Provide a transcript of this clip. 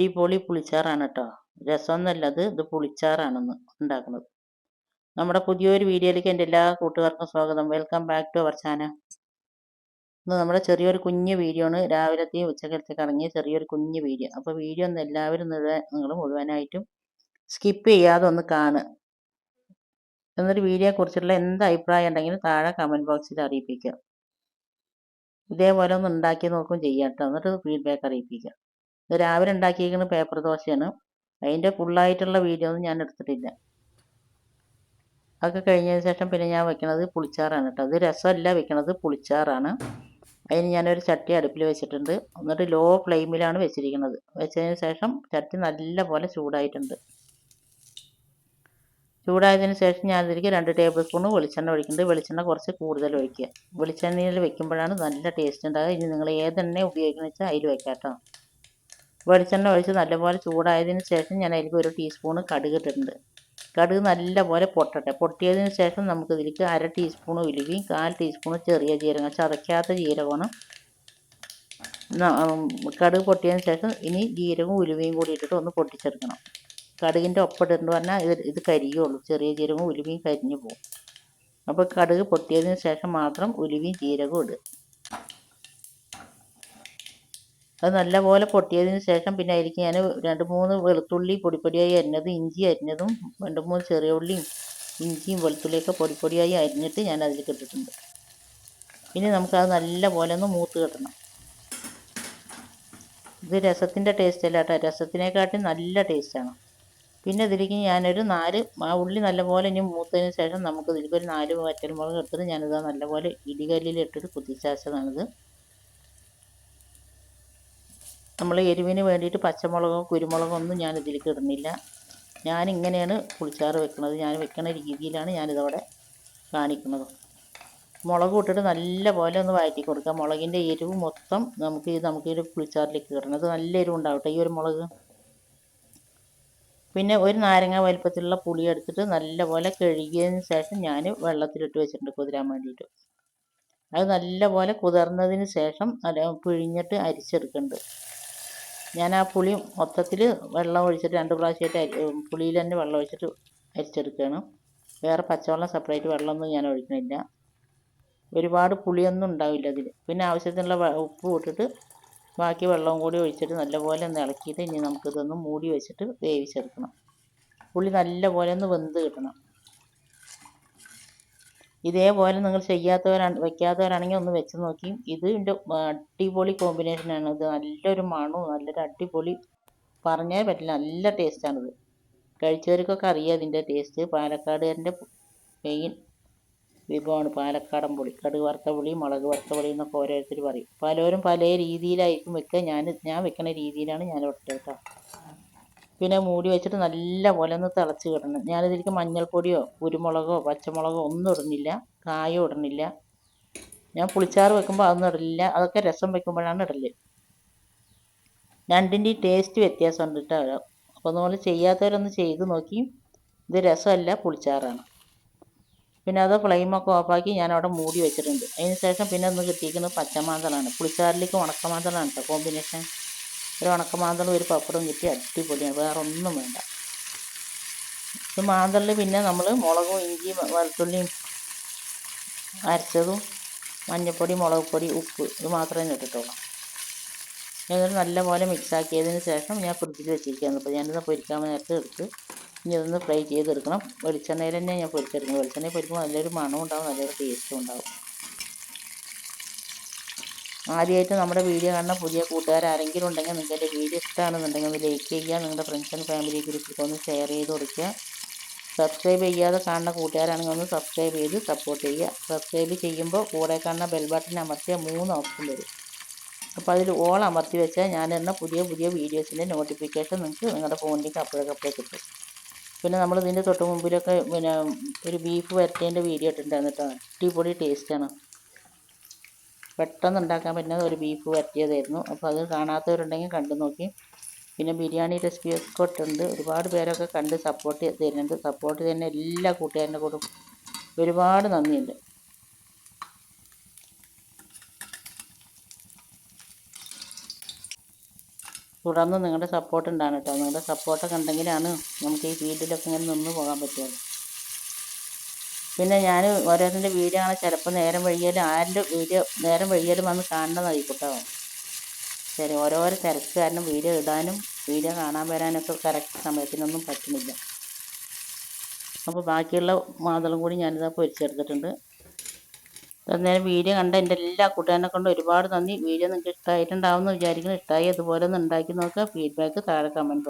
അടിപൊളി പുളിച്ചാറാണ് കേട്ടോ രസമൊന്നുമല്ല അത്. ഇത് പുളിച്ചാറാണെന്ന് ഉണ്ടാക്കുന്നത്. നമ്മുടെ പുതിയൊരു വീഡിയോയിലേക്ക് എന്റെ എല്ലാ കൂട്ടുകാർക്കും സ്വാഗതം. Welcome back to our channel ഇന്ന് നമ്മുടെ ചെറിയൊരു കുഞ്ഞു വീഡിയോ ആണ്. രാവിലത്തെയും ഉച്ചക്കലത്തേക്ക് ഇറങ്ങിയ ചെറിയൊരു കുഞ്ഞു വീഡിയോ. അപ്പോൾ വീഡിയോ ഒന്ന് എല്ലാവരും നിങ്ങൾ മുഴുവനായിട്ടും സ്കിപ്പ് ചെയ്യാതെ ഒന്ന് കാണുക. എന്നൊരു വീഡിയോയെ കുറിച്ചുള്ള എന്ത് അഭിപ്രായം ഉണ്ടെങ്കിലും താഴെ കമന്റ് ബോക്സിൽ അറിയിപ്പിക്കുക. ഇതേപോലെ ഒന്ന് ഉണ്ടാക്കി നോക്കും ചെയ്യാം കേട്ടോ എന്നിട്ട് ഫീഡ്ബാക്ക് അറിയിപ്പിക്കുക. ഇത് രാവിലെ ഉണ്ടാക്കിയിരിക്കുന്ന പേപ്പർ ദോശയാണ്. അതിന്റെ ഫുള്ളായിട്ടുള്ള വീഡിയോ ഒന്നും ഞാൻ എടുത്തിട്ടില്ല. അതൊക്കെ കഴിഞ്ഞതിന് ശേഷം പിന്നെ ഞാൻ വെക്കണത് പുളിച്ചാറാണ് കേട്ടോ. അത് രസമല്ല വെക്കണത് പുളിച്ചാറാണ്. അതിന് ഞാനൊരു ചട്ടി അടുപ്പിൽ വെച്ചിട്ടുണ്ട്. എന്നിട്ട് ലോ ഫ്ലെയിമിലാണ് വെച്ചിരിക്കുന്നത്. വെച്ചതിന് ശേഷം ചട്ടി നല്ല പോലെ ചൂടായിട്ടുണ്ട്. ചൂടായതിന് ശേഷം ഞാൻ ഇതിലേക്ക് രണ്ട് ടേബിൾ സ്പൂൺ വെളിച്ചെണ്ണ ഒഴിക്കുന്നുണ്ട്. വെളിച്ചെണ്ണ കുറച്ച് കൂടുതൽ ഒഴിക്കുക. വെളിച്ചെണ്ണയിൽ വെക്കുമ്പോഴാണ് നല്ല ടേസ്റ്റ് ഉണ്ടാകുക ഇനി നിങ്ങൾ ഏതെണ്ണ ഉപയോഗിക്കുന്നത് വെച്ചാൽ അതിൽ വെക്കാം കേട്ടോ. വെളിച്ചെണ്ണ ഒഴിച്ച് നല്ലപോലെ ചൂടായതിന് ശേഷം ഞാൻ അതിലേക്ക് ഒരു ടീസ്പൂണ് കടുക് ഇട്ടിട്ടുണ്ട്. കടുക് നല്ലപോലെ പൊട്ടട്ടെ. പൊട്ടിയതിന് ശേഷം നമുക്ക് ഇതിലേക്ക് അര ടീസ്പൂൺ ഉലുവയും കാൽ ടീസ്പൂൺ ചെറിയ ജീരകം ചതയ്ക്കാത്ത ജീരകമാണ്. കടുക് പൊട്ടിയതിന് ശേഷം ഇനി ജീരകവും ഉലുവയും കൂടി ഇട്ടിട്ട് ഒന്ന് പൊട്ടിച്ചെടുക്കണം. കടുകിന്റെ ഒപ്പിട്ടിട്ട് പറഞ്ഞാൽ ഇത് ഇത് കരിയുള്ളൂ. ചെറിയ ജീരകവും ഉലുവയും കരിഞ്ഞു പോകും. അപ്പോൾ കടുക് പൊട്ടിയതിന് ശേഷം മാത്രം ഉലുവയും ജീരകവും ഇടുക. അത് നല്ലപോലെ പൊട്ടിയതിന് ശേഷം പിന്നെ അതിലേക്ക് ഞാൻ രണ്ട് മൂന്ന് വെളുത്തുള്ളി പൊടിപ്പൊടിയായി അരിഞ്ഞതും ഇഞ്ചി അരിഞ്ഞതും രണ്ട് മൂന്ന് ചെറിയ ഉള്ളിയും ഇഞ്ചിയും വെളുത്തുള്ളിയൊക്കെ പൊടിപ്പൊടിയായി അരിഞ്ഞിട്ട് ഞാൻ അതിലേക്ക് ഇട്ടിട്ടുണ്ട്. പിന്നെ നമുക്കത് നല്ലപോലെ ഒന്ന് മൂത്ത് കിട്ടണം. ഇത് രസത്തിന്റെ ടേസ്റ്റ് അല്ല കേട്ടോ. രസത്തിനെക്കാട്ടിൽ നല്ല ടേസ്റ്റാണ് പിന്നെ ഇതിലേക്ക് ഞാനൊരു നാല് ആ ഉള്ളി നല്ലപോലെ ഇനി മൂത്തതിന് ശേഷം നമുക്ക് ഇതിലേക്ക് ഒരു നാല് വറ്റൽമുളക് എടുത്തിട്ട് ഞാനിത് നല്ലപോലെ ഇടികല്ലിൽ ഇട്ടിട്ട് കുത്തിച്ചാച്ചതാണിത് നമ്മൾ എരിവിന് വേണ്ടിയിട്ട് പച്ചമുളകും കുരുമുളകും ഒന്നും ഞാൻ ഇതിലേക്ക് ഇടുന്നില്ല. ഞാൻ ഇങ്ങനെയാണ് പുളിച്ചാറ് വെക്കുന്നത്. ഞാൻ വെക്കുന്ന രീതിയിലാണ് ഞാനിതവിടെ കാണിക്കുന്നത്. മുളക് ഇട്ടിട്ട് നല്ല പോലെ ഒന്ന് വഴറ്റി കൊടുക്കുക. മുളകിന്റെ എരിവ് മൊത്തം നമുക്ക് നമുക്ക് ഈ പുളിച്ചാറിലേക്ക് ഇടണം. അത് നല്ല എരിവ് ഉണ്ടാവട്ടെ ഈ ഒരു മുളക്. പിന്നെ ഒരു നാരങ്ങ വലുപ്പത്തിലുള്ള പുളി എടുത്തിട്ട് നല്ല പോലെ കഴുകിയതിന് ശേഷം ഞാൻ വെള്ളത്തിലിട്ട് വെച്ചിട്ടുണ്ട് കുതിരാൻ വേണ്ടിയിട്ട്. അത് നല്ല പോലെ കുതിർന്നതിന് ശേഷം നല്ല പിഴിഞ്ഞിട്ട് അരിച്ചെടുക്കുന്നുണ്ട്. ഞാൻ ആ പുളി മൊത്തത്തിൽ വെള്ളം ഒഴിച്ചിട്ട് രണ്ട് പ്രാവശ്യമായിട്ട് പുളിയിൽ തന്നെ വെള്ളം ഒഴിച്ചിട്ട് അരിച്ചെടുക്കുകയാണ് വേറെ പച്ചവെള്ളം സെപ്പറേറ്റ് വെള്ളമൊന്നും ഞാൻ ഒഴിക്കണില്ല. ഒരുപാട് പുളിയൊന്നും ഉണ്ടാവില്ല അതിൽ പിന്നെ ആവശ്യത്തിനുള്ള ഉപ്പ് ഇട്ടിട്ട് ബാക്കി വെള്ളവും കൂടി ഒഴിച്ചിട്ട് നല്ലപോലെ ഒന്ന് ഇളക്കിയിട്ട് ഇനി നമുക്കിതൊന്ന് മൂടി വെച്ചിട്ട് വേവിച്ചെടുക്കണം. പുളി നല്ലപോലെ ഒന്ന് വെന്ത് കിട്ടണം. ഇതേപോലെ നിങ്ങൾ ചെയ്യാത്തവരാണ് വയ്ക്കാത്തവരാണെങ്കിൽ ഒന്ന് വെച്ച് നോക്കി. ഇത് അടിപൊളി കോമ്പിനേഷനാണ് ഇത് നല്ലൊരു മണവും നല്ലൊരു അടിപൊളി പറഞ്ഞാൽ പറ്റില്ല. നല്ല ടേസ്റ്റാണിത് കഴിച്ചവർക്കൊക്കെ അറിയാം ഇതിന്റെ ടേസ്റ്റ് പാലക്കാടുകാരന്റെ മെയിൻ വിഭവമാണ് പാലക്കാടൻ പുളി. കടുക് വറുത്ത പുളി മുളക് വറുത്ത പുളി എന്നൊക്കെ ഓരോരുത്തർ പറയും. പലരും പല രീതിയിലായിരിക്കും വെക്കുക. ഞാൻ ഞാൻ വെക്കുന്ന രീതിയിലാണ് ഞാൻ ഇട്ടത് കേട്ടോ. പിന്നെ മൂടി വെച്ചിട്ട് നല്ല പോലെ ഒന്ന് തിളച്ച് കിടണം ഞാനിതിലേക്ക് മഞ്ഞൾപ്പൊടിയോ കുരുമുളകോ പച്ചമുളകോ ഒന്നും ഇടുന്നില്ല. കായോ ഇടുന്നില്ല. ഞാൻ പുളിച്ചാറ് വെക്കുമ്പോൾ അതൊന്നും ഇടില്ല. അതൊക്കെ രസം വെക്കുമ്പോഴാണ് ഇടൽ. രണ്ടിന്റെയും ടേസ്റ്റ് വ്യത്യാസമുണ്ട് കേട്ടോ. അപ്പോൾ നമ്മൾ ചെയ്യാത്തവരൊന്ന് ചെയ്ത് നോക്കി. ഇത് രസമല്ല പുളിച്ചാറാണ്. പിന്നെ അത് ഫ്ലെയിമൊക്കെ ഓഫാക്കി ഞാൻ അവിടെ മൂടി വെച്ചിട്ടുണ്ട്. അതിന് ശേഷം പിന്നെ ഒന്ന് കിട്ടിയിരിക്കുന്നത് പച്ചമാന്തളാണ്. പുളിച്ചാറിലേക്ക് ഉണക്കമാന്തളാണ് കേട്ടോ കോമ്പിനേഷൻ ഒരു ഉണക്കമാന്തളും ഒരു പപ്പടവും കിട്ടി അടിപൊളിയാണ്. വേറെ ഒന്നും വേണ്ട. ഇത് മാന്തളിൽ പിന്നെ നമ്മൾ മുളകും ഇഞ്ചിയും വെളുത്തുള്ളിയും അരച്ചതും മഞ്ഞൾപ്പൊടി മുളക് പൊടി ഉപ്പ് ഇത് മാത്രമേ ഇട്ടിട്ടുള്ളൂ. എന്നിട്ട് നല്ലപോലെ മിക്സ് ആക്കിയതിന് ശേഷം ഞാൻ ഫ്രിഡ്ജിൽ വെച്ചിരിക്കുകയാണ്. അപ്പോൾ ഞാനിത് പൊരിക്കാൻ നേരത്തെ എടുത്ത് ഇനി ഇതൊന്ന് ഫ്രൈ ചെയ്തെടുക്കണം. വെളിച്ചെണ്ണയിൽ തന്നെ ഞാൻ പൊരിച്ചെടുക്കണം വെളിച്ചെണ്ണയിൽ പൊരിക്കുമ്പോൾ നല്ലൊരു മണവും ഉണ്ടാവും നല്ലൊരു ടേസ്റ്റും ഉണ്ടാവും. ആദ്യമായിട്ട് നമ്മുടെ വീഡിയോ കാണുന്ന പുതിയ കൂട്ടുകാർ ആരെങ്കിലും ഉണ്ടെങ്കിൽ നിങ്ങൾക്ക് എന്റെ വീഡിയോ ഇഷ്ടമാണെന്നുണ്ടെങ്കിൽ ഒന്ന് ലൈക്ക് ചെയ്യുക നിങ്ങളുടെ ഫ്രണ്ട്സ് ആൻഡ് ഫാമിലി ഗ്രൂപ്പിലേക്ക് ഒന്ന് ഷെയർ ചെയ്ത് കൊടുക്കുക. സബ്സ്ക്രൈബ് ചെയ്യാതെ കാണുന്ന കൂട്ടുകാരാണെങ്കിൽ ഒന്ന് സബ്സ്ക്രൈബ് ചെയ്ത് സപ്പോർട്ട് ചെയ്യുക. സബ്സ്ക്രൈബ് ചെയ്യുമ്പോൾ കൂടെ കാണുന്ന ബെൽബട്ടൺ അമർത്തിയ മൂന്ന് ഓപ്ഷൻ വരും. അപ്പോൾ അതിൽ ഓൾ അമർത്തി വെച്ചാൽ ഞാൻ തന്നെ പുതിയ പുതിയ വീഡിയോസിന്റെ നോട്ടിഫിക്കേഷൻ നിങ്ങൾക്ക് നിങ്ങളുടെ ഫോണിലേക്ക് അപ്പോഴൊക്കെ അപ്പോഴേ കിട്ടും. പിന്നെ നമ്മൾ ഇതിന്റെ തൊട്ട് മുമ്പിലൊക്കെ പിന്നെ ഒരു ബീഫ് വരട്ടേന്റെ വീഡിയോ ഇട്ടിട്ടുണ്ടായിരുന്നു കേട്ടോ. അടിപൊളി ടേസ്റ്റാണ് പെട്ടെന്ന് ഉണ്ടാക്കാൻ പറ്റുന്നത് ഒരു ബീഫ് വരട്ടിയതായിരുന്നു. അപ്പോൾ അത് കാണാത്തവരുണ്ടെങ്കിൽ കണ്ടു നോക്കി. പിന്നെ ബിരിയാണി റെസിപ്പി ഇട്ടുണ്ട് ഒരുപാട് പേരൊക്കെ കണ്ട് സപ്പോർട്ട് തരുന്നുണ്ട്. സപ്പോർട്ട് തന്നെ എല്ലാ കൂട്ടുകാരുടെ കൂടും ഒരുപാട് നന്ദിയുണ്ട്. തുടർന്ന് നിങ്ങളുടെ സപ്പോർട്ട് ഉണ്ടാണ് കേട്ടോ. നിങ്ങളുടെ സപ്പോർട്ടൊക്കെ ഉണ്ടെങ്കിലാണ് നമുക്ക് ഈ ഫീൽഡിലൊക്കെ ഇങ്ങനെ നിന്ന് പോകാൻ പറ്റുള്ളൂ. പിന്നെ ഞാൻ ഓരോരുത്തരുടെ വീഡിയോ ആണ് ചിലപ്പോൾ നേരം വൈകിയാലും ആരുടെ വീഡിയോ നേരം വൈകിയാലും വന്ന് കാണുന്നതായിക്കോട്ടോ ശരി ഓരോരോ തിരക്ക് കാരണം വീഡിയോ ഇടാനും വീഡിയോ കാണാൻ വരാനൊക്കെ കറക്റ്റ് സമയത്തിനൊന്നും പറ്റുന്നില്ല. അപ്പോൾ ബാക്കിയുള്ള മാതളം കൂടി ഞാനിതാ പൊരിച്ചെടുത്തിട്ടുണ്ട്. അന്നേരം വീഡിയോ കണ്ട എന്റെ എല്ലാ കൂട്ടുകാരനെ കൊണ്ട് ഒരുപാട് നന്ദി. വീഡിയോ നിങ്ങൾക്ക് ഇഷ്ടമായിട്ടുണ്ടാവും എന്ന് വിചാരിക്കുന്നു. ഇഷ്ടമായി അതുപോലെ ഒന്ന് ഉണ്ടാക്കി നോക്കുക. ഫീഡ്ബാക്ക് താഴെ കമന്റ്